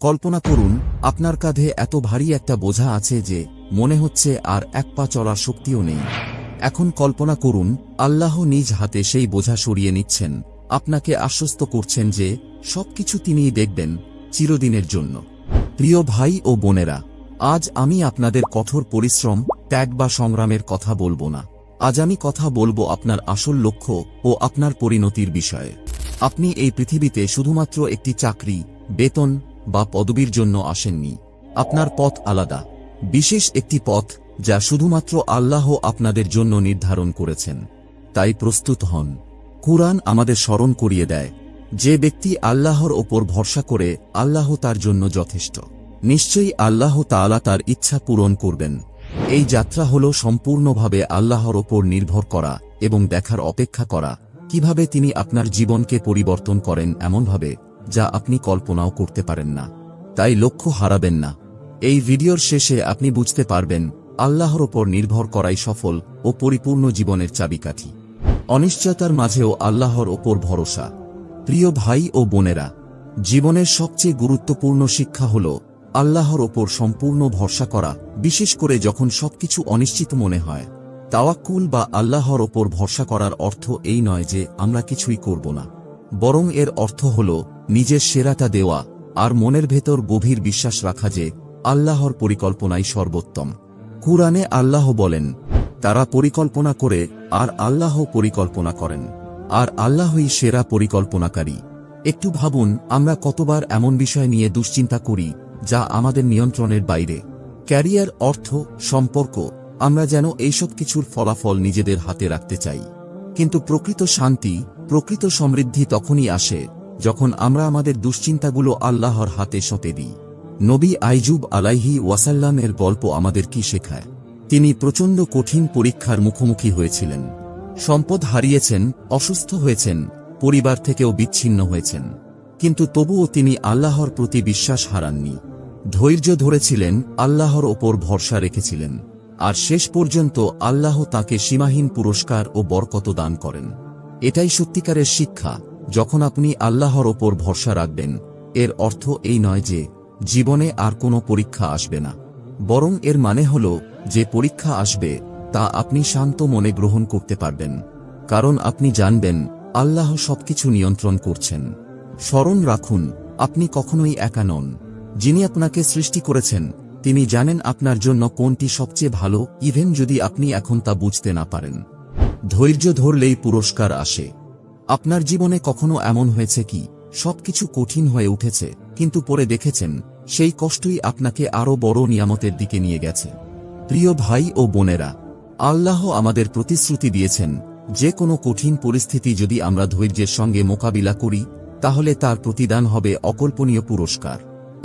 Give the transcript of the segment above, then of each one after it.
কল্পনা করুন, আপনার কাঁধে এত ভারী একটা বোঝা আছে যে, মনে হচ্ছে আর এক পা চলার শক্তিও নেই। এখন কল্পনা করুন, আল্লাহ নিজ হাতে সেই বোঝা সরিয়ে নিচ্ছেন। আপনাকে আশ্বস্ত করছেন যে, সবকিছু তিনিই দেখবেন, চিরদিনের জন্য। প্রিয় ভাই ও বোনেরা, আজ আমি আপনাদের কঠোর পরিশ্রম, ত্যাগ বা সংগ্রামের কথা বলব না। আজ আমি কথা বলব আপনার আসল লক্ষ্য ও আপনার পরিণতির বিষয়ে। আপনি এই পৃথিবীতে শুধুমাত্র একটি চাকরি, বেতন বা পদবীর জন্য আসেননি। আপনার পথ আলাদা। বিশেষ একটি পথ যা শুধুমাত্র আল্লাহ আপনাদের জন্য নির্ধারণ করেছেন। তাই প্রস্তুত হন। কুরআন আমাদের স্মরণ করিয়ে দেয়। যে ব্যক্তি আল্লাহর ওপর ভরসা করে আল্লাহ তার জন্য যথেষ্ট। নিশ্চয়ই আল্লাহ তাআলা তার ইচ্ছা পূরণ করবেন। এই যাত্রা হল সম্পূর্ণভাবে আল্লাহর ওপর নির্ভর করা এবং দেখার অপেক্ষা করা। কীভাবে তিনি আপনার জীবনকে পরিবর্তন করেন এমনভাবে যা আপনি কল্পনাও করতে পারেন না। তাই লক্ষ্য হারাবেন না। এই ভিডিওর শেষে আপনি বুঝতে পারবেন, আল্লাহর ওপর নির্ভর করাই সফল ও পরিপূর্ণ জীবনের চাবিকাঠি। অনিশ্চয়তার মাঝেও আল্লাহর ওপর ভরসা। প্রিয় ভাই ও বোনেরা, জীবনের সবচেয়ে গুরুত্বপূর্ণ শিক্ষা হল আল্লাহর ওপর সম্পূর্ণ ভরসা করা, বিশেষ করে যখন সবকিছু অনিশ্চিত মনে হয়। তাওয়াক্কুল বা আল্লাহর ওপর ভরসা করার অর্থ এই নয় যে আমরা কিছুই করব না। বরং এর অর্থ হল নিজের সেরাটা দেওয়া আর মনের ভেতর গভীর বিশ্বাস রাখা যে আল্লাহর পরিকল্পনাই সর্বোত্তম। কুরআনে আল্লাহ বলেন, তারা পরিকল্পনা করে আর আল্লাহ পরিকল্পনা করেন। আর আল্লাহই সেরা পরিকল্পনাকারী। একটু ভাবুন, আমরা কতবার এমন বিষয় নিয়ে দুশ্চিন্তা করি যা আমাদের নিয়ন্ত্রণের বাইরে। ক্যারিয়ার, অর্থ, সম্পর্ক, আমরা যেন এইসব কিছুর ফলাফল নিজেদের হাতে রাখতে চাই। কিন্তু প্রকৃত শান্তি, প্রকৃত সমৃদ্ধি তখনই আসে যখন আমরা আমাদের দুশ্চিন্তাগুলো আল্লাহর হাতে সঁপে দিই। নবী আইজুব আলাইহি ওয়াসাল্লামের গল্প আমাদের কি শেখায়? তিনি প্রচণ্ড কঠিন পরীক্ষার মুখোমুখি হয়েছিলেন। সম্পদ হারিয়েছেন, অসুস্থ হয়েছেন, পরিবার থেকেও বিচ্ছিন্ন হয়েছেন। কিন্তু তবুও তিনি আল্লাহর প্রতি বিশ্বাস হারাননি। ধৈর্য ধরেছিলেন, আল্লাহর ওপর ভরসা রেখেছিলেন। আর শেষ পর্যন্ত আল্লাহ তাকে সীমাহীন পুরস্কার ও বরকত দান করেন। এটাই সত্যিকারের শিক্ষা। যখন আপনি আল্লাহর ওপর ভরসা রাখবেন, এর অর্থ এই নয় যে জীবনে আর কোনো পরীক্ষা আসবে না। বরং এর মানে হল, যে পরীক্ষা আসবে, তা আপনি শান্ত মনে গ্রহণ করতে পারবেন। কারণ আপনি জানবেন, আল্লাহ সবকিছু নিয়ন্ত্রণ করছেন। স্মরণ রাখুন, আপনি কখনোই একা নন। যিনি আপনাকে সৃষ্টি করেছেন, তিনি জানেন আপনার জন্য কোনটি সবচেয়ে ভালো, ইভেন যদি আপনি এখন তা বুঝতে না পারেন। ধৈর্য ধরলেই পুরস্কার আসে। আপনার জীবনে কখনো এমন হয়েছে কি? সবকিছু কঠিন হয়ে উঠেছে, কিন্তু পরে দেখেছেন, সেই কষ্টই আপনাকে আরও বড় নিয়ামতের দিকে নিয়ে গেছে। প্রিয় ভাই ও বোনেরা, আল্লাহ আমাদের প্রতিশ্রুতি দিয়েছেন, যে কোনো কঠিন পরিস্থিতি যদি আমরা ধৈর্যের সঙ্গে মোকাবিলা করি, তাহলে তার প্রতিদান হবে অকল্পনীয় পুরস্কার।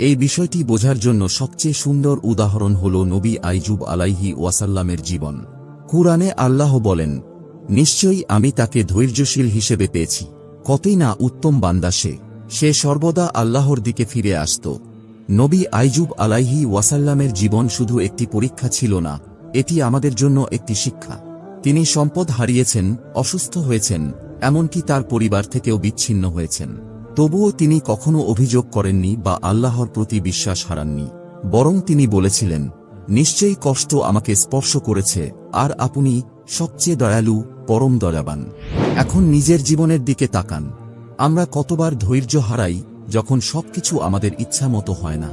এই বিষয়টি বোঝার জন্য সবচেয়ে সুন্দর উদাহরণ হল নবী আইজুব আলাইহি ওয়াসাল্লামের জীবন। কুরআনে আল্লাহ বলেন নিশ্চয়ই আমি তাকে ধৈর্যশীল হিসেবে পেয়েছি। কতই না উত্তম বান্দা সে। সে সর্বদা আল্লাহর দিকে ফিরে আসত। নবী আইজুব আলাইহি ওয়াসাল্লামের জীবন শুধু একটি পরীক্ষা ছিল না, এটি আমাদের জন্য একটি শিক্ষা। তিনি সম্পদ হারিয়েছেন, অসুস্থ হয়েছেন, এমনকি তার পরিবার থেকেও বিচ্ছিন্ন হয়েছেন। তবুও তিনি কখনো অভিযোগ করেননি বা আল্লাহর প্রতি বিশ্বাস হারাননি। বরং তিনি বলেছিলেন, নিশ্চয়ই কষ্ট আমাকে স্পর্শ করেছে, আর আপনি সবচেয়ে দয়ালু, পরম দয়াবান। এখন নিজের জীবনের দিকে তাকান। আমরা কতবার ধৈর্য হারাই, যখন সবকিছু আমাদের ইচ্ছা মতো হয় না।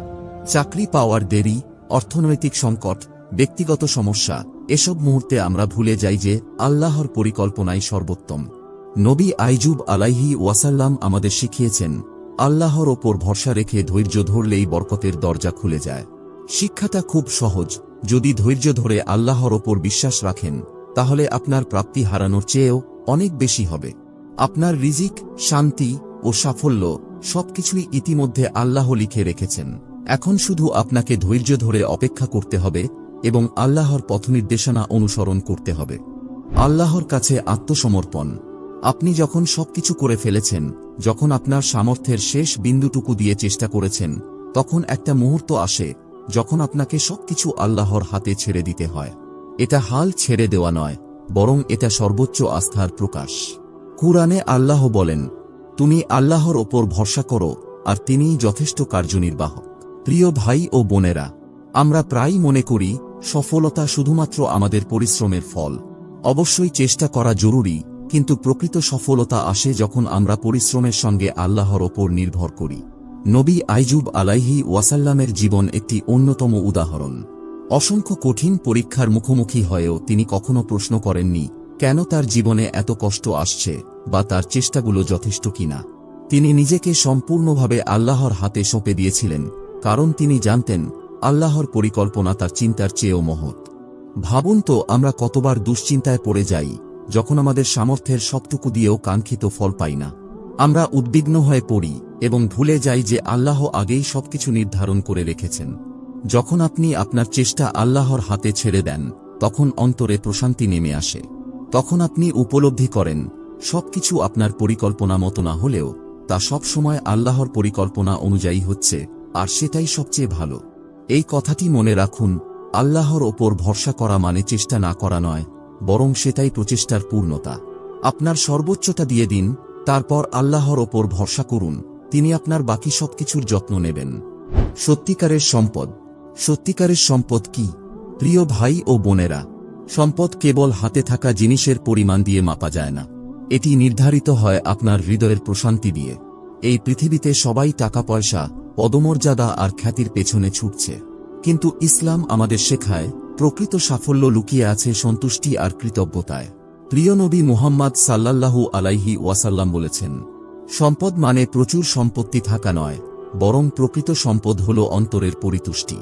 চাকরি পাওয়ার দেরি, অর্থনৈতিক সংকট, ব্যক্তিগত সমস্যা, এসব মুহূর্তে আমরা ভুলে যাই যে, আল্লাহর পরিকল্পনাই সর্বোত্তম। নবী আইজুব আলাইহি ওয়াসাল্লাম আমাদের শিখিয়েছেন, আল্লাহর ওপর ভরসা রেখে ধৈর্য ধরলেই বরকতের দরজা খুলে যায়। শিক্ষাটা খুব সহজ, যদি ধৈর্য ধরে আল্লাহর ওপর বিশ্বাস রাখেন। তাহলে আপনার প্রাপ্তি হারানোর চেয়েও অনেক বেশি হবে। আপনার রিজিক, শান্তি ও সাফল্য সবকিছুই ইতিমধ্যে আল্লাহ লিখে রেখেছেন। এখন শুধু আপনাকে ধৈর্য ধরে অপেক্ষা করতে হবে এবং আল্লাহর পথনির্দেশনা অনুসরণ করতে হবে। আল্লাহর কাছে আত্মসমর্পণ। আপনি যখন সবকিছু করে ফেলেছেন, যখন আপনার সামর্থ্যের শেষ বিন্দুটুকু দিয়ে চেষ্টা করেছেন, তখন একটা মুহূর্ত আসে যখন আপনাকে সবকিছু আল্লাহর হাতে ছেড়ে দিতে হয়। এটা হাল ছেড়ে দেওয়া নয়, বরং এটা সর্বোচ্চ আস্থার প্রকাশ। কুরআনে আল্লাহ বলেন, তুমি আল্লাহর ওপর ভরসা করো, আর তিনিই যথেষ্ট কার্যনির্বাহক। প্রিয় ভাই ও বোনেরা, আমরা প্রায় মনে করি, সফলতা শুধুমাত্র আমাদের পরিশ্রমের ফল। অবশ্যই চেষ্টা করা জরুরি, কিন্তু প্রকৃত সফলতা আসে যখন আমরা পরিশ্রমের সঙ্গে আল্লাহর ওপর নির্ভর করি। নবী আইজুব আলাইহি ওয়াসাল্লামের জীবন একটি অন্যতম উদাহরণ। অসংখ্য কঠিন পরীক্ষার মুখোমুখি হয়েও তিনি কখনো প্রশ্ন করেননি, কেন তার জীবনে এত কষ্ট আসছে, বা তার চেষ্টাগুলো যথেষ্ট কিনা। তিনি নিজেকে সম্পূর্ণভাবে আল্লাহর হাতে সঁপে দিয়েছিলেন, কারণ তিনি জানতেন, আল্লাহর পরিকল্পনা তার চিন্তার চেয়েও মহৎ। ভাবুন তো, আমরা কতবার দুশ্চিন্তায় পড়ে যাই, যখন আমাদের সামর্থ্যের সবটুকু দিয়েও কাঙ্ক্ষিত ফল পাই না। আমরা উদ্বিগ্ন হয়ে পড়ি, এবং ভুলে যাই যে আল্লাহ আগেই সবকিছু নির্ধারণ করে রেখেছেন। যখন আপনি আপনার চেষ্টা আল্লাহর হাতে ছেড়ে দেন, তখন অন্তরে প্রশান্তি নেমে আসে। তখন আপনি উপলব্ধি করেন, সবকিছু আপনার পরিকল্পনা মতো না হলেও, তা সব সময় আল্লাহর পরিকল্পনা অনুযায়ী হচ্ছে, আর সেটাই সবচেয়ে ভালো। এই কথাটি মনে রাখুন, আল্লাহর ওপর ভরসা করা মানে চেষ্টা না করা নয়, বরং সেটাই প্রচেষ্টার পূর্ণতা। আপনার সর্বোচ্চটা দিয়ে দিন, তারপর আল্লাহর ওপর ভরসা করুন, তিনি আপনার বাকি সবকিছুর যত্ন নেবেন। সত্যিকারের সম্পদ। সত্যিকারের সম্পদ কি? প্রিয় ভাই ও বোনেরা, সম্পদ কেবল হাতে থাকা জিনিসের পরিমাণ দিয়ে মাপা যায় না। এটি নির্ধারিত হয় আপনার হৃদয়ের প্রশান্তি দিয়ে। এই পৃথিবীতে সবাই টাকা পয়সা পদমর্যাদা আর খ্যাতির পেছনে ছুটছে। কিন্তু ইসলাম আমাদের শেখায়, প্রকৃত সাফল্য লুকিয়ে আছে সন্তুষ্টি আর কৃতজ্ঞতায়। প্রিয় নবী মুহাম্মদ সাল্লাল্লাহু আলাইহি ওয়াসাল্লাম বলেছেন, সম্পদ মানে প্রচুর সম্পত্তি থাকা নয়, বরং প্রকৃত সম্পদ হল অন্তরের পরিতুষ্টি।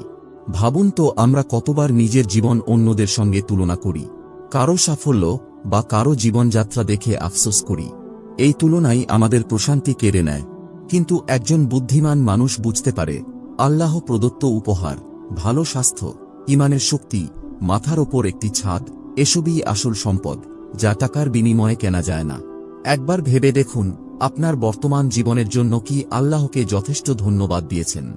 ভাবুন তো আমরা কতবার নিজের জীবন অন্যদের সঙ্গে তুলনা করি। কারও সাফল্য বা কারও জীবনযাত্রা দেখে আফসোস করি। এই তুলনাই আমাদের প্রশান্তি কেড়ে নেয়। কিন্তু একজন বুদ্ধিমান মানুষ বুঝতে পারে, আল্লাহ প্রদত্ত উপহার, ভালো স্বাস্থ্য, ইমানের শক্তি, মাথার ওপর একটি ছাদ, এসবই আসল সম্পদ, যা টাকার বিনিময়ে কেনা যায় না। একবার ভেবে দেখুন, আপনার বর্তমান জীবনের জন্য কি আল্লাহকে যথেষ্ট ধন্যবাদ দিয়েছেন।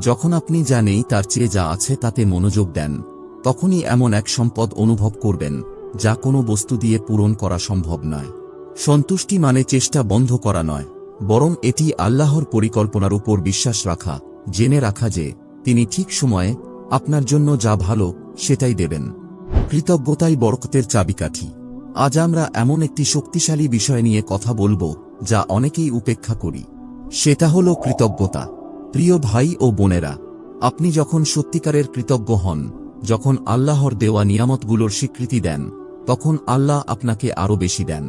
যখন আপনি যা নেই তার চেয়ে যা আছে তাতে মনোযোগ দেন, তখনই এমন এক সম্পদ অনুভব করবেন, যা কোনো বস্তু দিয়ে পূরণ করা সম্ভব নয়। সন্তুষ্টি মানে চেষ্টা বন্ধ করা নয়, বরং এটি আল্লাহর পরিকল্পনার উপর বিশ্বাস রাখা, জেনে রাখা যে, তিনি ঠিক সময়ে, আপনার জন্য যা ভালো, সেটাই দেবেন। কৃতজ্ঞতাই বরকতের চাবিকাঠি। আজ আমরা এমন একটি শক্তিশালী বিষয় নিয়ে কথা বলব, যা অনেকেই উপেক্ষা করি। সেটা হল কৃতজ্ঞতা। প্রিয় ভাই ও বোনেরা, আপনি যখন সত্যিকারের কৃতজ্ঞ হন, যখন আল্লাহর দেওয়া নিয়ামতগুলোর স্বীকৃতি দেন, তখন আল্লাহ আপনাকে আরও বেশি দেন।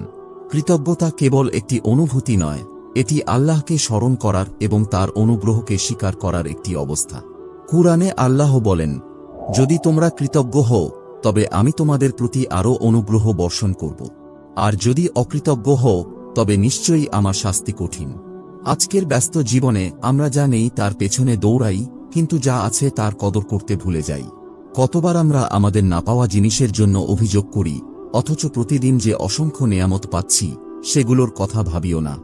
কৃতজ্ঞতা কেবল একটি অনুভূতি নয়, এটি আল্লাহকে স্মরণ করার এবং তার অনুগ্রহকে স্বীকার করার একটি অবস্থা। কুরআনে আল্লাহ বলেন, যদি তোমরা কৃতজ্ঞ হও, তবে আমি তোমাদের প্রতি আরও অনুগ্রহ বর্ষণ করব। আর যদি অকৃতজ্ঞ হও, তবে নিশ্চয়ই আমার শাস্তি কঠিন। আজকের ব্যস্ত জীবনে আমরা যা নেই তার পেছনে দৌড়াই, কিন্তু যা আছে তার কদর করতে ভুলে যাই। কতবার আমরা আমাদের না পাওয়া জিনিসের জন্য অভিযোগ করি, অথচ প্রতিদিন যে অসংখ্য নেয়ামত পাচ্ছি, সেগুলোর কথা ভাবিও না।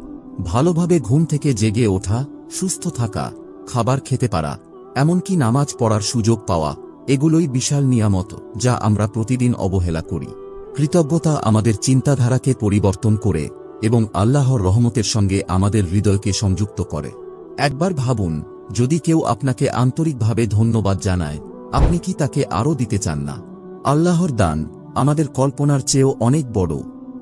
ভালোভাবে ঘুম থেকে জেগে ওঠা, সুস্থ থাকা, খাবার খেতে পারা, এমনকি নামাজ পড়ার সুযোগ পাওয়া, এগুলোই বিশাল নিয়ামত যা আমরা প্রতিদিন অবহেলা করি। কৃতজ্ঞতা আমাদের চিন্তাধারাকে পরিবর্তন করে এবং আল্লাহর রহমতের সঙ্গে আমাদের হৃদয়কে সংযুক্ত করে। একবার ভাবুন, যদি কেউ আপনাকে আন্তরিকভাবে ধন্যবাদ জানায়, আপনি কি তাকে আরও দিতে চান না? আল্লাহর দান আমাদের কল্পনার চেয়েও অনেক বড়।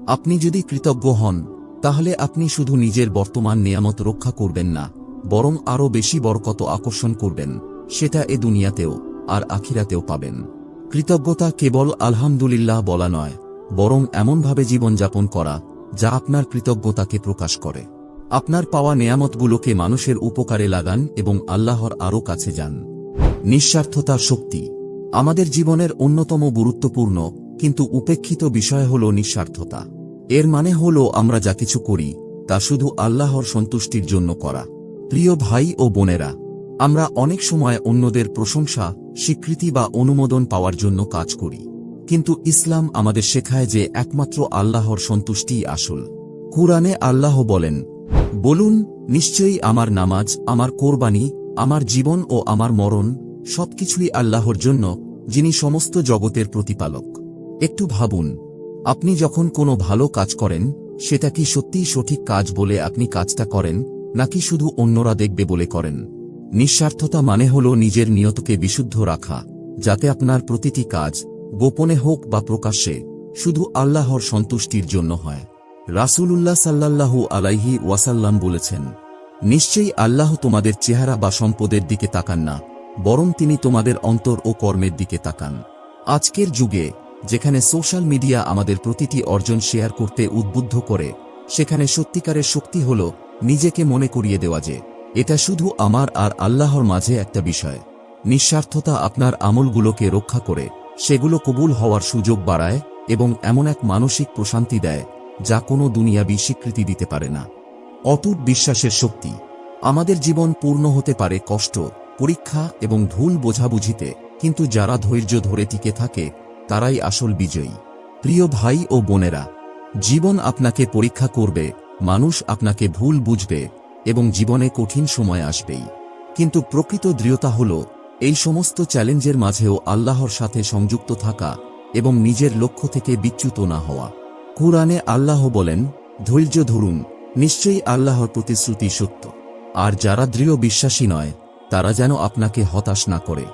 আপনি যদি কৃতজ্ঞ হন, তাহলে আপনি শুধু নিজের বর্তমান নিয়ামত রক্ষা করবেন না, বরং আরও বেশি বরকত আকর্ষণ করবেন, সেটা এ দুনিয়াতেও আর আখিরাতেও পাবেন। কৃতজ্ঞতা কেবল আলহামদুলিল্লাহ বলা নয়, বরং এমনভাবে জীবনযাপন করা যা আপনার কৃতজ্ঞতাকে প্রকাশ করে। আপনার পাওয়া নেয়ামতগুলোকে মানুষের উপকারে লাগান এবং আল্লাহর আরও কাছে যান। নিঃস্বার্থতার শক্তি। আমাদের জীবনের অন্যতম গুরুত্বপূর্ণ, কিন্তু উপেক্ষিত বিষয় হল নিঃস্বার্থতা। এর মানে হল আমরা যা কিছু করি, তা শুধু আল্লাহর সন্তুষ্টির জন্য করা। প্রিয় ভাই ও বোনেরা, আমরা অনেক সময় অন্যদের প্রশংসা, স্বীকৃতি বা অনুমোদন পাওয়ার জন্য কাজ করি। কিন্তু ইসলাম আমাদের শেখায় যে একমাত্র আল্লাহর সন্তুষ্টিই আসল। কুরআনে আল্লাহ বলেন, বলুন, নিশ্চয়ই আমার নামাজ, আমার কোরবানি, আমার জীবন ও আমার মরণ সবকিছুই আল্লাহর জন্য, যিনি সমস্ত জগতের প্রতিপালক। একটু ভাবুন, আপনি যখন কোনো ভালো কাজ করেন, সেটা কি সত্যিই সঠিক কাজ বলে আপনি কাজটা করেন, নাকি শুধু অন্যরা দেখবে বলে করেন? নিঃস্বার্থতা মানে হল নিজের নিয়তকে বিশুদ্ধ রাখা, যাতে আপনার প্রতিটি কাজ গোপনে হোক বা প্রকাশ্যে, শুধু আল্লাহর সন্তুষ্টির জন্য হয়। রাসূলুল্লাহ সাল্লাল্লাহু আলাইহি ওয়াসাল্লাম বলেছেন, নিশ্চয়ই আল্লাহ তোমাদের চেহারা বা সম্পদের দিকে তাকান না, বরং তিনি তোমাদের অন্তর ও কর্মের দিকে তাকান। আজকের যুগে, যেখানে সোশ্যাল মিডিয়া আমাদের প্রতিটি অর্জন শেয়ার করতে উদ্বুদ্ধ করে, সেখানে সত্যিকারের শক্তি হল নিজেকে মনে করিয়ে দেওয়া যে, এটা শুধু আমার আর আল্লাহর মাঝে একটা বিষয়। নিঃস্বার্থতা আপনার আমলগুলোকে রক্ষা করে সেগুলো কবুল হওয়ার সুযোগ বাড়ায় এবং এমন এক মানসিক প্রশান্তি দেয়, যা কোনো দুনিয়াবি স্বীকৃতি দিতে পারে না। অটুট বিশ্বাসের শক্তি। আমাদের জীবন পূর্ণ হতে পারে কষ্ট, পরীক্ষা এবং ভুল বোঝাবুঝিতে, কিন্তু যারা ধৈর্য ধরে টিকে থাকে, তারাই আসল বিজয়ী। প্রিয় ভাই ও বোনেরা, জীবন আপনাকে পরীক্ষা করবে, মানুষ আপনাকে ভুল বুঝবে এবং জীবনে কঠিন সময় আসবেই। কিন্তু প্রকৃত দৃঢ়তা হল এই সমস্ত চ্যালেঞ্জের মাঝেও আল্লাহর সাথে সংযুক্ত থাকা এবং নিজের লক্ষ্য থেকে বিচ্যুত না হওয়া। কুরআনে আল্লাহ বলেন, ধৈর্য ধরুন, নিশ্চয়ই আল্লাহর প্রতিশ্রুতি সত্য। আর যারা দৃঢ় বিশ্বাসী নয়, তারা যেন আপনাকে হতাশ না করে।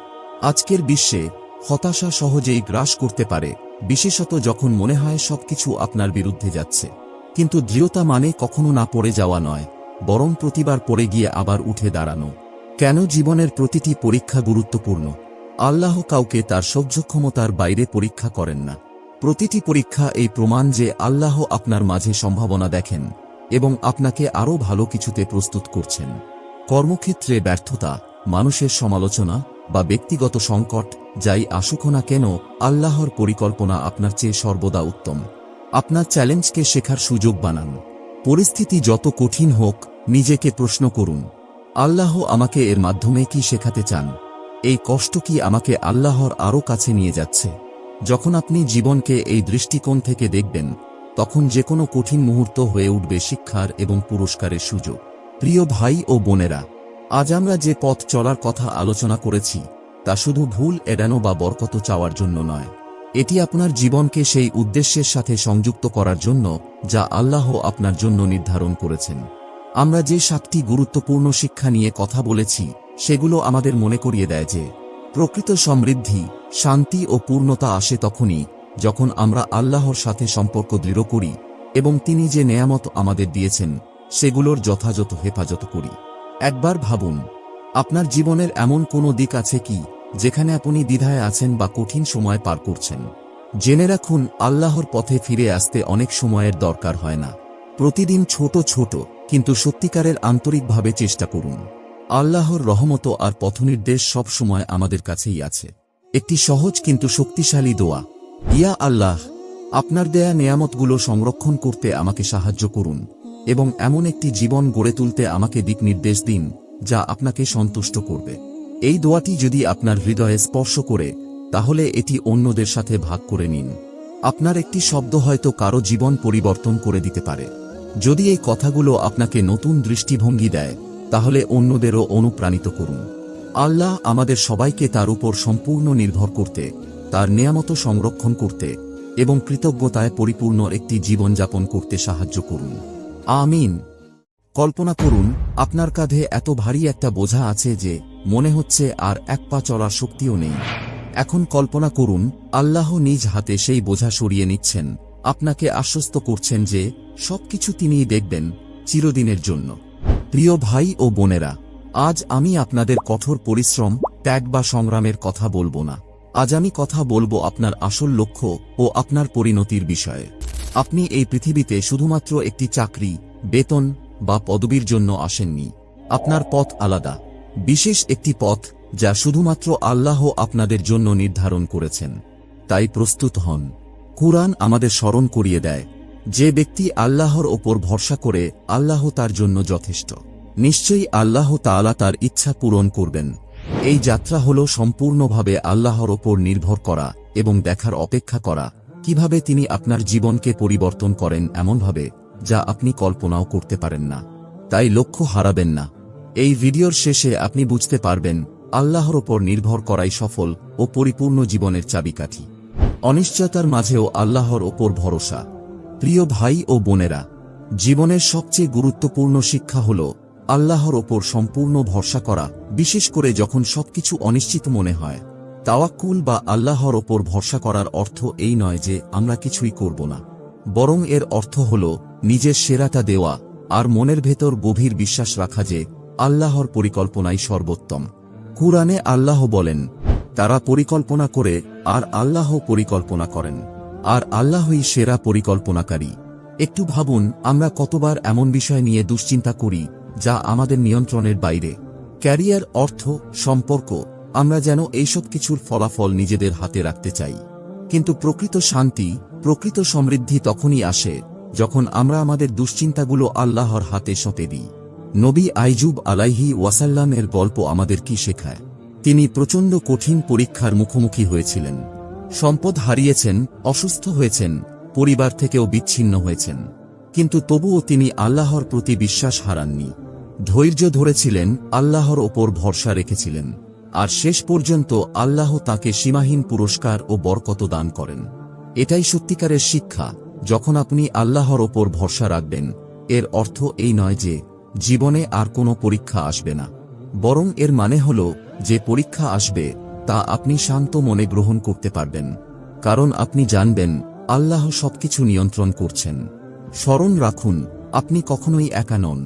আজকের বিশ্বে হতাশা সহজেই গ্রাস করতে পারে, বিশেষত যখন মনে হয় সবকিছু আপনার বিরুদ্ধে যাচ্ছে। কিন্তু দৃঢ়তা মানে কখনো না পড়ে যাওয়া নয়, বরং প্রতিবার পড়ে গিয়ে আবার উঠে দাঁড়ানো। কেন জীবনের প্রতিটি পরীক্ষা গুরুত্বপূর্ণ? আল্লাহ কাউকে তার সহ্য ক্ষমতার বাইরে পরীক্ষা করেন না। প্রতিটি পরীক্ষা এই প্রমাণ যে আল্লাহ আপনার মাঝে সম্ভাবনা দেখেন এবং আপনাকে আরও ভালো কিছুতে প্রস্তুত করছেন। কর্মক্ষেত্রে ব্যর্থতা, মানুষের সমালোচনা বা ব্যক্তিগত সংকট যাই আসুক না কেন আল্লাহর পরিকল্পনা আপনার চেয়ে সর্বদা উত্তম। আপনার চ্যালেঞ্জকে শেখার সুযোগ বানান। পরিস্থিতি যত কঠিন হোক, নিজেকে প্রশ্ন করুন। আল্লাহ আমাকে এর মাধ্যমে কি শেখাতে চান? এই কষ্ট কি আমাকে আল্লাহর আরও কাছে নিয়ে যাচ্ছে? যখন আপনি জীবনকে এই দৃষ্টিকোণ থেকে দেখবেন, তখন যে কোনো কঠিন মুহূর্ত হয়ে উঠবে শিক্ষার এবং পুরস্কারের সুযোগ। প্রিয় ভাই ও বোনেরা, আজ আমরা যে পথ চলার কথা আলোচনা করেছি, তা শুধু ভুল, এড়ানো বা বরকত চাওয়ার জন্য নয়। এটি আপনার জীবনকে সেই উদ্দেশ্যের সাথে সংযুক্ত করার জন্য, যা আল্লাহ আপনার জন্য নির্ধারণ করেছেন। আমরা যে সাতটি গুরুত্বপূর্ণ শিক্ষা নিয়ে কথা বলেছি, সেগুলো আমাদের মনে করিয়ে দেয় যে, প্রকৃত সমৃদ্ধি, শান্তি ও পূর্ণতা আসে তখনই, যখন আমরা আল্লাহর সাথে সম্পর্ক দৃঢ় করি এবং তিনি যে নেয়ামত আমাদের দিয়েছেন, সেগুলোর যথাযথ হেফাজত করি। একবার ভাবুন, আপনার জীবনের এমন কোনো দিক আছে কি, যেখানে আপনি দ্বিধায় আছেন বা কঠিন সময় পার করছেন? জেনে রাখুন, আল্লাহর পথে ফিরে আসতে অনেক সময়ের দরকার হয় না। প্রতিদিন ছোট ছোট কিন্তু সত্যিকারের আন্তরিকভাবে চেষ্টা করুন। আল্লাহর রহমত আর পথনির্দেশ সব সময় আমাদের কাছেই আছে। একটি সহজ কিন্তু শক্তিশালী দোয়া। ইয়া আল্লাহ, আপনার দেয়া নেয়ামতগুলো সংরক্ষণ করতে আমাকে সাহায্য করুন এবং এমন একটি জীবন গড়ে তুলতে আমাকে দিক নির্দেশ দিন, যা আপনাকে সন্তুষ্ট করবে। এই দোয়াটি যদি আপনার হৃদয়ে স্পর্শ করে, তাহলে এটি অন্যদের সাথে ভাগ করে নিন। আপনার একটি শব্দ হয়তো কারও জীবন পরিবর্তন করে দিতে পারে। যদি এই কথাগুলো আপনাকে নতুন দৃষ্টিভঙ্গি দেয়, তাহলে অন্যদেরও অনুপ্রাণিত করুন। আল্লাহ আমাদের সবাইকে তার উপর সম্পূর্ণ নির্ভর করতে, তার নেয়ামত সংরক্ষণ করতে এবং কৃতজ্ঞতায় পরিপূর্ণ একটি জীবনযাপন করতে সাহায্য করুন। আমিন। কল্পনা করুন, আপনার কাঁধে এত ভারী একটা বোঝা আছে যে, মনে হচ্ছে আর এক পা চলার শক্তিও নেই। এখন কল্পনা করুন, আল্লাহ নিজ হাতে সেই বোঝা সরিয়ে নিচ্ছেন। আপনাকে আশ্বস্ত করছেন যে সবকিছু তিনিই দেখবেন চিরদিনের জন্য। প্রিয় ভাই ও বোনেরা, আজ আমি আপনাদের কঠোর পরিশ্রম, ত্যাগ বা সংগ্রামের কথা বলব না। আজ আমি কথা বলব আপনার আসল লক্ষ্য ও আপনার পরিণতির বিষয়ে। আপনি এই পৃথিবীতে শুধুমাত্র একটি চাকরি, বেতন বা পদবীর জন্য আসেননি। আপনার পথ আলাদা। বিশেষ একটি পথ যা শুধুমাত্র আল্লাহ আপনাদের জন্য নির্ধারণ করেছেন। তাই প্রস্তুত হন। কুরআন আমাদের স্মরণ করিয়ে দেয়। যে ব্যক্তি আল্লাহর ওপর ভরসা করে, আল্লাহ তার জন্য যথেষ্ট। নিশ্চয়ই আল্লাহ তাআলা তার ইচ্ছা পূরণ করবেন। এই যাত্রা হল সম্পূর্ণভাবে আল্লাহর ওপর নির্ভর করা এবং দেখার অপেক্ষা করা। কীভাবে তিনি আপনার জীবনকে পরিবর্তন করেন এমনভাবে, যা আপনি কল্পনাও করতে পারেন না। তাই লক্ষ্য হারাবেন না। এই ভিডিওর শেষে আপনি বুঝতে পারবেন, আল্লাহর ওপর নির্ভর করাই সফল ও পরিপূর্ণ জীবনের চাবিকাঠি। অনিশ্চয়তার মাঝেও আল্লাহর ওপর ভরসা। প্রিয় ভাই ও বোনেরা, জীবনের সবচেয়ে গুরুত্বপূর্ণ শিক্ষা হল আল্লাহর ওপর সম্পূর্ণ ভরসা করা, বিশেষ করে যখন সবকিছু অনিশ্চিত মনে হয়। তাওয়াক্কুল বা আল্লাহর ওপর ভরসা করার অর্থ এই নয় যে আমরা কিছুই করব না। বরং এর অর্থ হল নিজের সেরাটা দেওয়া আর মনের ভেতর গভীর বিশ্বাস রাখা যে আল্লাহর পরিকল্পনাই সর্বোত্তম। কুরআনে আল্লাহ বলেন, তারা পরিকল্পনা করে আর আল্লাহ পরিকল্পনা করেন। আর আল্লাহই সেরা পরিকল্পনাকারী। একটু ভাবুন, আমরা কতবার এমন বিষয় নিয়ে দুশ্চিন্তা করি, যা আমাদের নিয়ন্ত্রণের বাইরে। ক্যারিয়ার, অর্থ, সম্পর্ক, আমরা যেন এইসব কিছুর ফলাফল নিজেদের হাতে রাখতে চাই। কিন্তু প্রকৃত শান্তি, প্রকৃত সমৃদ্ধি তখনই আসে, যখন আমরা আমাদের দুশ্চিন্তাগুলো আল্লাহর হাতে সঁপে দিই। নবী আইজুব আলাইহি ওয়াসাল্লামের গল্প আমাদের কি শেখায়? তিনি প্রচণ্ড কঠিন পরীক্ষার মুখোমুখি হয়েছিলেন। সম্পদ হারিয়েছেন, অসুস্থ হয়েছেন, পরিবার থেকেও বিচ্ছিন্ন হয়েছেন। কিন্তু তবুও তিনি আল্লাহর প্রতি বিশ্বাস হারাননি। ধৈর্য ধরেছিলেন, আল্লাহর ওপর ভরসা রেখেছিলেন। আর শেষ পর্যন্ত আল্লাহ তাকে সীমাহীন পুরস্কার ও বরকত দান করেন। এটাই সত্যিকারের শিক্ষা, যখন আপনি আল্লাহর ওপর ভরসা রাখবেন, এর অর্থ এই নয় যে, জীবনে আর কোনো পরীক্ষা আসবে না। বরং এর মানে হল, যে পরীক্ষা আসবে তা আপনি শান্ত মনে গ্রহণ করতে পারবেন। কারণ আপনি জানবেন, আল্লাহ সবকিছু নিয়ন্ত্রণ করছেন। স্মরণ রাখুন, আপনি কখনোই একা নন।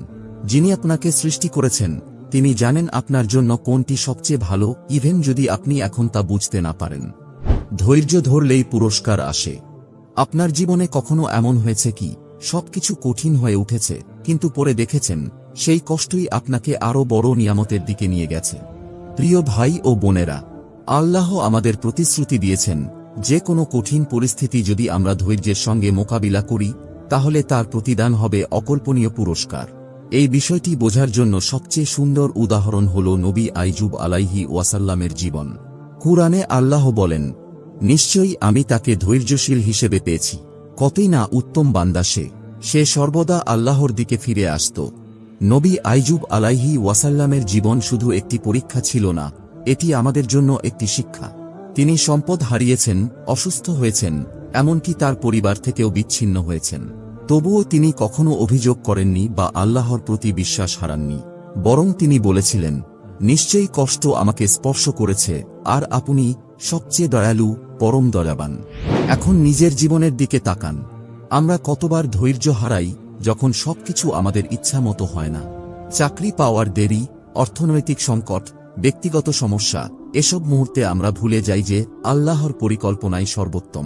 যিনি আপনাকে সৃষ্টি করেছেন, তিনি জানেন আপনার জন্য কোনটি সবচেয়ে ভালো ইভেন যদি আপনি এখন তা বুঝতে না পারেন। ধৈর্য ধরলেই পুরস্কার আসে। আপনার জীবনে কখনো এমন হয়েছে কি? সবকিছু কঠিন হয়ে উঠেছে, কিন্তু পরে দেখেছেন, সেই কষ্টই আপনাকে আরও বড় নিয়ামতের দিকে নিয়ে গেছে। প্রিয় ভাই ও বোনেরা আল্লাহ আমাদের প্রতিশ্রুতি দিয়েছেন, যে কোনো কঠিন পরিস্থিতি যদি আমরা ধৈর্যের সঙ্গে মোকাবিলা করি, তাহলে তার প্রতিদান হবে অকল্পনীয় পুরস্কার। এই বিষয়টি বোঝার জন্য সবচেয়ে সুন্দর উদাহরণ হল নবী আইজুব আলাইহি ওয়াসাল্লামের জীবন। কুরআনে আল্লাহ বলেন, নিশ্চয়ই আমি তাকে ধৈর্যশীল হিসেবে পেয়েছি। কতই না উত্তম বান্দা সে। সে সর্বদা আল্লাহর দিকে ফিরে আসত। নবী আইজুব আলাইহি ওয়াসাল্লামের জীবন শুধু একটি পরীক্ষা ছিল না এটি আমাদের জন্য একটি শিক্ষা। তিনি সম্পদ হারিয়েছেন, অসুস্থ হয়েছেন, এমনকি তার পরিবার থেকেও বিচ্ছিন্ন হয়েছেন। তবুও তিনি কখনো অভিযোগ করেননি বা আল্লাহর প্রতি বিশ্বাস হারাননি। বরং তিনি বলেছিলেন, নিশ্চয়ই কষ্ট আমাকে স্পর্শ করেছে, আর আপনি সবচেয়ে দয়ালু, পরম দয়াবান। এখন নিজের জীবনের দিকে তাকান। আমরা কতবার ধৈর্য হারাই, যখন সবকিছু আমাদের ইচ্ছা মতো হয় না। চাকরি পাওয়ার দেরি, অর্থনৈতিক সংকট ব্যক্তিগত সমস্যা, এসব মুহূর্তে আমরা ভুলে যাই যে, আল্লাহর পরিকল্পনাই সর্বোত্তম।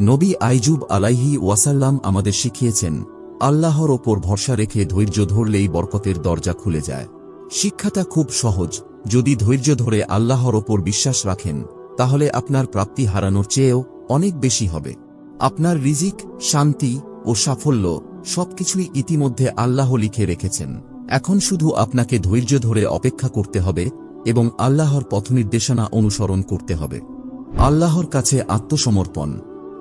নবী আইজুব আলাইহি ওয়াসাল্লাম আমাদের শিখিয়েছেন, আল্লাহর ওপর ভরসা রেখে ধৈর্য ধরলেই বরকতের দরজা খুলে যায়। শিক্ষাটা খুব সহজ, যদি ধৈর্য ধরে আল্লাহর ওপর বিশ্বাস রাখেন, তাহলে আপনার প্রাপ্তি হারানোর চেয়েও অনেক বেশি হবে। আপনার রিজিক, শান্তি ও সাফল্য সবকিছুই ইতিমধ্যে আল্লাহ লিখে রেখেছেন। এখন শুধু আপনাকে ধৈর্য ধরে অপেক্ষা করতে হবে এবং আল্লাহর পথ নির্দেশনা অনুসরণ করতে হবে। আল্লাহর কাছে আত্মসমর্পণ।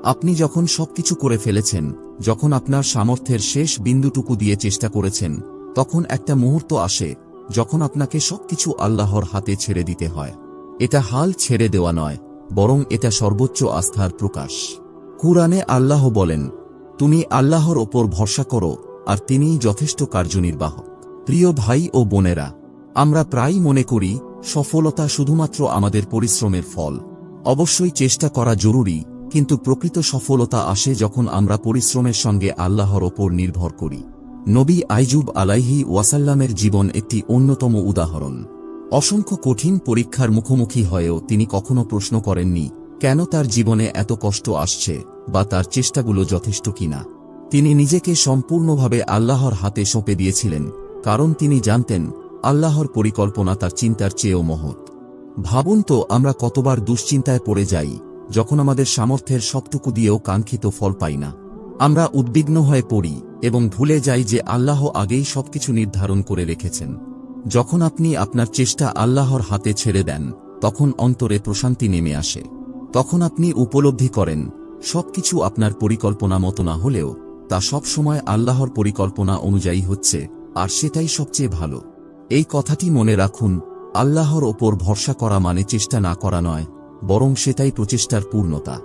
আপনি যখন সবকিছু করে ফেলেছেন, যখন আপনার সামর্থ্যের শেষ বিন্দুটুকু দিয়ে চেষ্টা করেছেন, তখন একটা মুহূর্ত আসে, যখন আপনাকে সবকিছু আল্লাহর হাতে ছেড়ে দিতে হয়। এটা হাল ছেড়ে দেওয়া নয়, বরং এটা সর্বোচ্চ আস্থার প্রকাশ। কুরআনে আল্লাহ বলেন, তুমি আল্লাহর ওপর ভরসা করো, আর তিনিই যথেষ্ট কার্যনির্বাহক। প্রিয় ভাই ও বোনেরা, আমরা প্রায়ই মনে করি সফলতা শুধুমাত্র আমাদের পরিশ্রমের ফল। অবশ্যই চেষ্টা করা জরুরি, কিন্তু প্রকৃত সফলতা আসে যখন আমরা পরিশ্রমের সঙ্গে আল্লাহর ওপর নির্ভর করি। নবী আইজুব আলাইহি ওয়াসাল্লামের জীবন একটি অন্যতম উদাহরণ। অসংখ্য কঠিন পরীক্ষার মুখোমুখি হয়েও তিনি কখনো প্রশ্ন করেননি, কেন তার জীবনে এত কষ্ট আসছে, বা তার চেষ্টাগুলো যথেষ্ট কিনা। তিনি নিজেকে সম্পূর্ণভাবে আল্লাহর হাতে সঁপে দিয়েছিলেন, কারণ তিনি জানতেন আল্লাহর পরিকল্পনা তার চিন্তার চেয়েও মহৎ। ভাবুন তো, আমরা কতবার দুশ্চিন্তায় পড়ে যাই, যখন আমাদের সামর্থ্যের সবটুকু দিয়েও কাঙ্ক্ষিত ফল পাই না। আমরা উদ্বিগ্ন হয়ে পড়ি এবং ভুলে যাই যে আল্লাহ আগেই সবকিছু নির্ধারণ করে রেখেছেন। যখন আপনি আপনার চেষ্টা আল্লাহর হাতে ছেড়ে দেন, তখন অন্তরে প্রশান্তি নেমে আসে। তখন আপনি উপলব্ধি করেন, সবকিছু আপনার পরিকল্পনা মতো না হলেও, তা সবসময় আল্লাহর পরিকল্পনা অনুযায়ী হচ্ছে, আর সেটাই সবচেয়ে ভালো। এই কথাটি মনে রাখুন, আল্লাহর ওপর ভরসা করা মানে চেষ্টা না করা নয়, বরং সেটাই প্রচেষ্টার পূর্ণতা।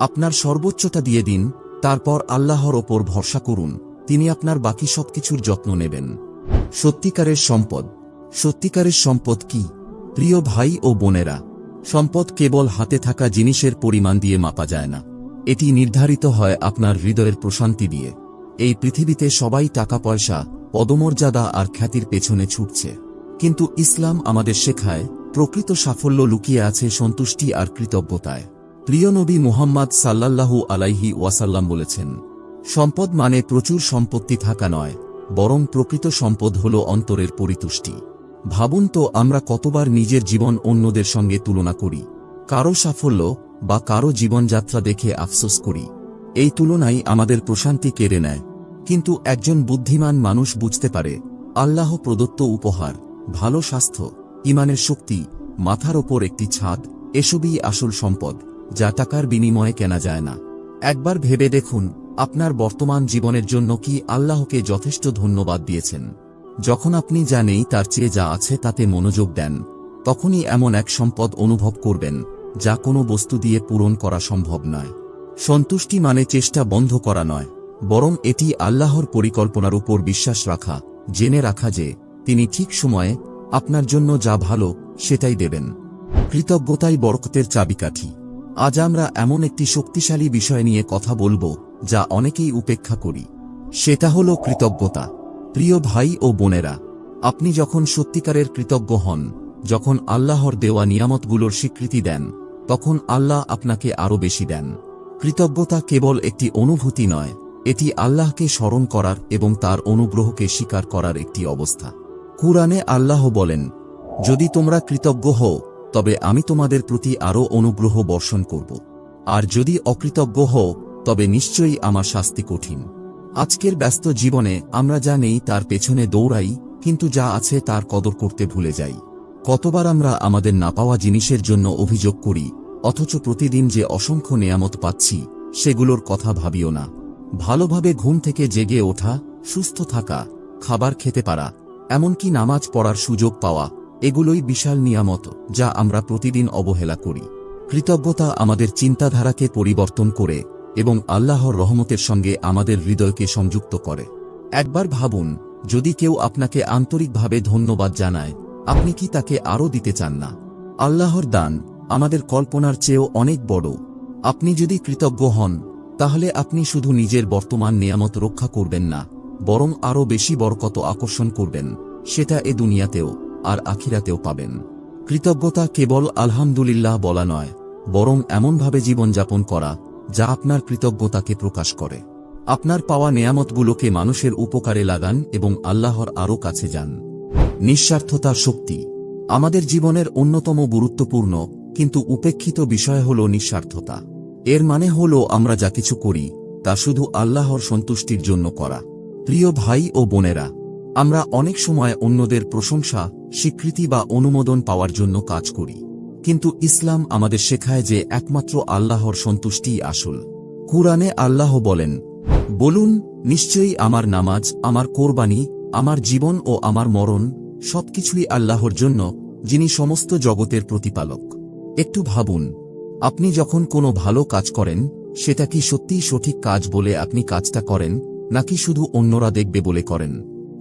আপনার সর্বোচ্চটা দিয়ে দিন, তারপর আল্লাহর ওপর ভরসা করুন, তিনি আপনার বাকি সবকিছুর যত্ন নেবেন। সত্যিকারের সম্পদ। সত্যিকারের সম্পদ কি? প্রিয় ভাই ও বোনেরা, সম্পদ কেবল হাতে থাকা জিনিসের পরিমাণ দিয়ে মাপা যায় না। এটি নির্ধারিত হয় আপনার হৃদয়ের প্রশান্তি দিয়ে। এই পৃথিবীতে সবাই টাকা পয়সা পদমর্যাদা আর খ্যাতির পেছনে ছুটছে। কিন্তু ইসলাম আমাদের শেখায়, প্রকৃত সাফল্য লুকিয়ে আছে সন্তুষ্টি আর কৃতজ্ঞতায়। প্রিয় নবী মুহাম্মদ সাল্লাল্লাহু আলাইহি ওয়াসাল্লাম বলেছেন, সম্পদ মানে প্রচুর সম্পত্তি থাকা নয়, বরং প্রকৃত সম্পদ হল অন্তরের পরিতুষ্টি। ভাবুন তো আমরা কতবার নিজের জীবন অন্যদের সঙ্গে তুলনা করি, কারও সাফল্য বা কারও জীবনযাত্রা দেখে আফসোস করি। এই তুলনাই আমাদের প্রশান্তি কেড়ে নেয়। কিন্তু একজন বুদ্ধিমান মানুষ বুঝতে পারে, আল্লাহ প্রদত্ত উপহার, ভালো স্বাস্থ্য, ইমানের শক্তি, মাথার ওপর একটি ছাদ, এসবই আসল সম্পদ, যা টাকার বিনিময়ে কেনা যায় না। একবার ভেবে দেখুন, আপনার বর্তমান জীবনের জন্য কি আল্লাহকে যথেষ্ট ধন্যবাদ দিয়েছেন। যখন আপনি জানেই তার চেয়ে যা আছে তাতে মনোযোগ দেন, তখনই এমন এক সম্পদ অনুভব করবেন, যা কোনো বস্তু দিয়ে পূরণ করা সম্ভব নয়। সন্তুষ্টি মানে চেষ্টা বন্ধ করা নয়। বরং এটি আল্লাহর পরিকল্পনার উপর বিশ্বাস রাখা, জেনে রাখা যে, তিনি ঠিক সময়ে, আপনার জন্য যা ভালো, সেটাই দেবেন। কৃতজ্ঞতাই বরকতের চাবিকাঠি। আজ আমরা এমন একটি শক্তিশালী বিষয় নিয়ে কথা বলব, যা অনেকেই উপেক্ষা করি। সেটা হল কৃতজ্ঞতা। প্রিয় ভাই ও বোনেরা, আপনি যখন সত্যিকারের কৃতজ্ঞ হন, যখন আল্লাহর দেওয়া নিয়ামতগুলোর স্বীকৃতি দেন, তখন আল্লাহ আপনাকে আরও বেশি দেন। কৃতজ্ঞতা কেবল একটি অনুভূতি নয় এটি আল্লাহকে স্মরণ করার এবং তার অনুগ্রহকে স্বীকার করার একটি অবস্থা। কুরআনে আল্লাহ বলেন, যদি তোমরা কৃতজ্ঞ হও, তবে আমি তোমাদের প্রতি আরও অনুগ্রহ বর্ষণ করব। আর যদি অকৃতজ্ঞ হও, তবে নিশ্চয়ই আমার শাস্তি কঠিন। আজকের ব্যস্ত জীবনে আমরা যা নেই তার পেছনে দৌড়াই, কিন্তু যা আছে তার কদর করতে ভুলে যাই। কতবার আমরা আমাদের না পাওয়া জিনিসের জন্য অভিযোগ করি, অথচ প্রতিদিন যে অসংখ্য নেয়ামত পাচ্ছি, সেগুলোর কথা ভাবিও না। ভালোভাবে ঘুম থেকে জেগে ওঠা, সুস্থ থাকা, খাবার খেতে পারা, এমনকি নামাজ পড়ার সুযোগ পাওয়া, এগুলোই বিশাল নিয়ামত যা আমরা প্রতিদিন অবহেলা করি। কৃতজ্ঞতা আমাদের চিন্তাধারাকে পরিবর্তন করে এবং আল্লাহর রহমতের সঙ্গে আমাদের হৃদয়কে সংযুক্ত করে। একবার ভাবুন, যদি কেউ আপনাকে আন্তরিকভাবে ধন্যবাদ জানায়, আপনি কি তাকে আরও দিতে চান না? আল্লাহর দান আমাদের কল্পনার চেয়েও অনেক বড়। আপনি যদি কৃতজ্ঞ হন তাহলে আপনি শুধু নিজের বর্তমান নিয়ামত রক্ষা করবেন না, বরং আরও বেশি বরকত আকর্ষণ করবেন, সেটা এ দুনিয়াতেও, আর আখিরাতেও পাবেন। কৃতজ্ঞতা কেবল আলহামদুলিল্লাহ বলা নয়, বরং এমনভাবে জীবনযাপন করা, যা আপনার কৃতজ্ঞতাকে প্রকাশ করে। আপনার পাওয়া নেয়ামতগুলোকে মানুষের উপকারে লাগান এবং আল্লাহর আরও কাছে যান। নিঃস্বার্থতার শক্তি। আমাদের জীবনের অন্যতম গুরুত্বপূর্ণ, কিন্তু উপেক্ষিত বিষয় হল নিঃস্বার্থতা। এর মানে হল আমরা যা কিছু করি, তা শুধু আল্লাহর সন্তুষ্টির জন্য করা। প্রিয় ভাই ও বোনেরা, আমরা অনেক সময় অন্যদের প্রশংসা, স্বীকৃতি বা অনুমোদন পাওয়ার জন্য কাজ করি। কিন্তু ইসলাম আমাদের শেখায় যে একমাত্র আল্লাহর সন্তুষ্টিই আসল। কুরআনে আল্লাহ বলেন, বলুন, নিশ্চয়ই আমার নামাজ, আমার কোরবানি, আমার জীবন ও আমার মরণ, সবকিছুই আল্লাহর জন্য, যিনি সমস্ত জগতের প্রতিপালক। একটু ভাবুন আপনি যখন কোনো ভালো কাজ করেন, সেটা কি সত্যিই সঠিক কাজ বলে আপনি কাজটা করেন, নাকি শুধু অন্যরা দেখবে বলে করেন?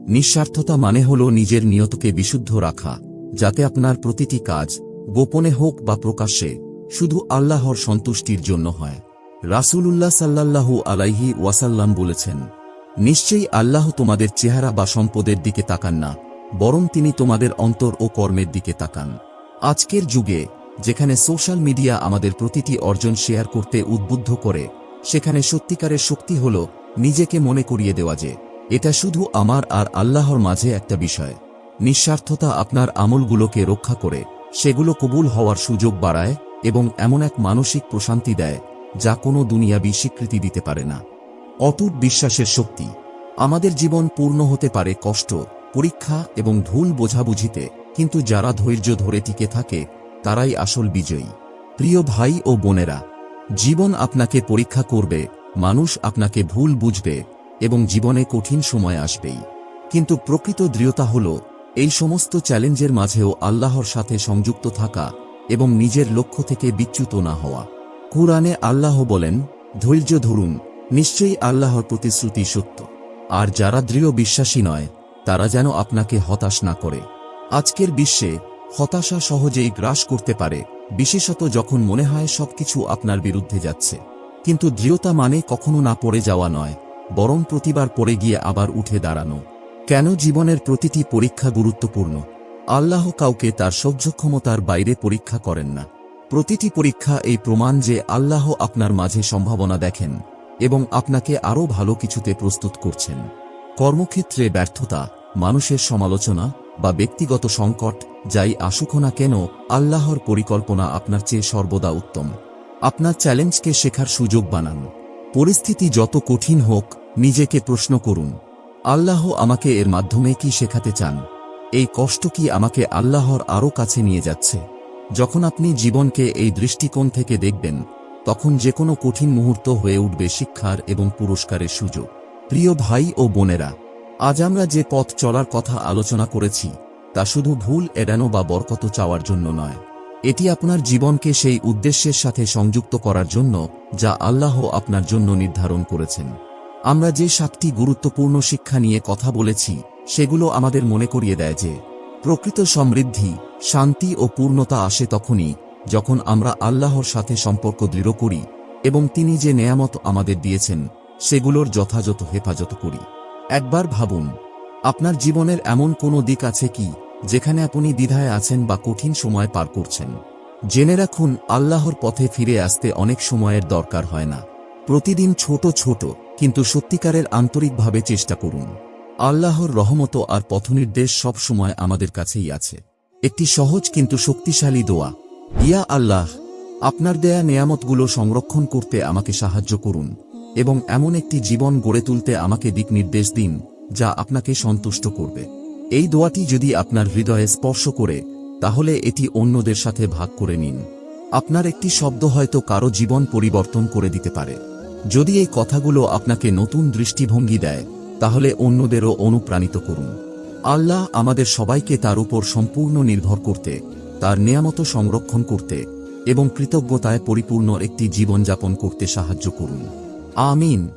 নিঃস্বার্থতা মানে হল নিজের নিয়তকে বিশুদ্ধ রাখা, যাতে আপনার প্রতিটি কাজ, গোপনে হোক বা প্রকাশ্যে, শুধু আল্লাহর সন্তুষ্টির জন্য হয়। রাসূলুল্লাহ সাল্লাল্লাহু আলাইহি ওয়াসাল্লাম বলেছেন, নিশ্চয়ই আল্লাহ তোমাদের চেহারা বা সম্পদের দিকে তাকান না, বরং তিনি তোমাদের অন্তর ও কর্মের দিকে তাকান। আজকের যুগে যেখানে সোশ্যাল মিডিয়া আমাদের প্রতিটি অর্জন শেয়ার করতে উদ্বুদ্ধ করে, সেখানে সত্যিকারের শক্তি হল নিজেকে মনে করিয়ে দেওয়া যে, এটা শুধু আমার আর আল্লাহর মাঝে একটা বিষয়। নিঃস্বার্থতা আপনার আমলগুলোকে রক্ষা করে, সেগুলো কবুল হওয়ার সুযোগ বাড়ায় এবং এমন এক মানসিক প্রশান্তি দেয়, যা কোনো দুনিয়াবি স্বীকৃতি দিতে পারে না। অটুট বিশ্বাসের শক্তি। আমাদের জীবন পূর্ণ হতে পারে কষ্ট, পরীক্ষা এবং ভুল বোঝাবুঝিতে, কিন্তু যারা ধৈর্য ধরে টিকে থাকে তারাই আসল বিজয়ী। প্রিয় ভাই ও বোনেরা, জীবন আপনাকে পরীক্ষা করবে, মানুষ আপনাকে ভুল বুঝবে এবং জীবনে কঠিন সময় আসবেই। কিন্তু প্রকৃত দৃঢ়তা হল, এই সমস্ত চ্যালেঞ্জের মাঝেও আল্লাহর সাথে সংযুক্ত থাকা এবং নিজের লক্ষ্য থেকে বিচ্যুত না হওয়া। কুরআনে আল্লাহ বলেন, ধৈর্য ধরুন, নিশ্চয়ই আল্লাহর প্রতিশ্রুতি সত্য। আর যারা দৃঢ় বিশ্বাসী নয়, তারা যেন আপনাকে হতাশ না করে। আজকের বিশ্বে হতাশা সহজেই গ্রাস করতে পারে, বিশেষত যখন মনে হয় সবকিছু আপনার বিরুদ্ধে যাচ্ছে। কিন্তু দৃঢ়তা মানে কখনো না পড়ে যাওয়া নয়, বরং প্রতিবার পড়ে গিয়ে আবার উঠে দাঁড়ানো। কেন জীবনের প্রতিটি পরীক্ষা গুরুত্বপূর্ণ? আল্লাহ কাউকে তার সহ্য ক্ষমতার বাইরে পরীক্ষা করেন না। প্রতিটি পরীক্ষা এই প্রমাণ যে আল্লাহ আপনার মাঝে সম্ভাবনা দেখেন এবং আপনাকে আরও ভালো কিছুতে প্রস্তুত করছেন। কর্মক্ষেত্রে ব্যর্থতা, মানুষের সমালোচনা বা ব্যক্তিগত সংকট যাই আসুক না কেন, আল্লাহর পরিকল্পনা আপনার চেয়ে সর্বদা উত্তম। আপনার চ্যালেঞ্জকে শেখার সুযোগ বানান। পরিস্থিতি যত কঠিন হোক, নিজেকে প্রশ্ন করুন, আল্লাহ আমাকে এর মাধ্যমে কি শেখাতে চান? এই কষ্ট কি আমাকে আল্লাহর আরও কাছে নিয়ে যাচ্ছে? যখন আপনি জীবনকে এই দৃষ্টিকোণ থেকে দেখবেন, তখন যে কোনো কঠিন মুহূর্ত হয়ে উঠবে শিক্ষার এবং পুরস্কারের সুযোগ। প্রিয় ভাই ও বোনেরা, আজ আমরা যে পথ চলার কথা আলোচনা করেছি তা শুধু ভুল এড়ানো বা বরকত চাওয়ার জন্য নয়। এটি আপনার জীবনকে সেই উদ্দেশ্যের সাথে সংযুক্ত করার জন্য যা আল্লাহ আপনার জন্য নির্ধারণ করেছেন। আমরা যে সাতটি গুরুত্বপূর্ণ শিক্ষা নিয়ে কথা বলেছি, সেগুলো আমাদের মনে করিয়ে দেয় যে, প্রকৃত সমৃদ্ধি, শান্তি ও পূর্ণতা আসে তখনই যখন আমরা আল্লাহর সাথে সম্পর্ক দৃঢ় করি এবং তিনি যে নেয়ামত আমাদের দিয়েছেন, সেগুলোর যথাযথ হেফাজত করি। একবার ভাবুন আপনার জীবনের এমন কোনো দিক আছে কি, যেখানে আপনি দ্বিধায় আছেন বা কঠিন সময় পার করছেন? জেনে রাখুন, আল্লাহর পথে ফিরে আসতে অনেক সময়ের দরকার হয় না। প্রতিদিন ছোট ছোট, কিন্তু সত্যিকারের আন্তরিকভাবে চেষ্টা করুন। আল্লাহর রহমত আর পথনির্দেশ সব সময় আমাদের কাছেই আছে। একটি সহজ কিন্তু শক্তিশালী দোয়া। ইয়া আল্লাহ, আপনার দেয়া নেয়ামতগুলো সংরক্ষণ করতে আমাকে সাহায্য করুন এবং এমন একটি জীবন গড়ে তুলতে আমাকে দিক নির্দেশ দিন। যা আপনাকে সন্তুষ্ট করবে। এই দোয়াটি যদি আপনার হৃদয়ে স্পর্শ করে, তাহলে এটি অন্যদের সাথে ভাগ করে নিন। আপনার একটি শব্দ হয়তো কারও জীবন পরিবর্তন করে দিতে পারে। যদি এই কথাগুলো আপনাকে নতুন দৃষ্টিভঙ্গি দেয়, তাহলে অন্যদেরও অনুপ্রাণিত করুন। আল্লাহ আমাদের সবাইকে তার উপর সম্পূর্ণ নির্ভর করতে, তার নিয়ামত সংরক্ষণ করতে এবং কৃতজ্ঞতায় পরিপূর্ণ একটি জীবনযাপন করতে সাহায্য করুন। আমিন।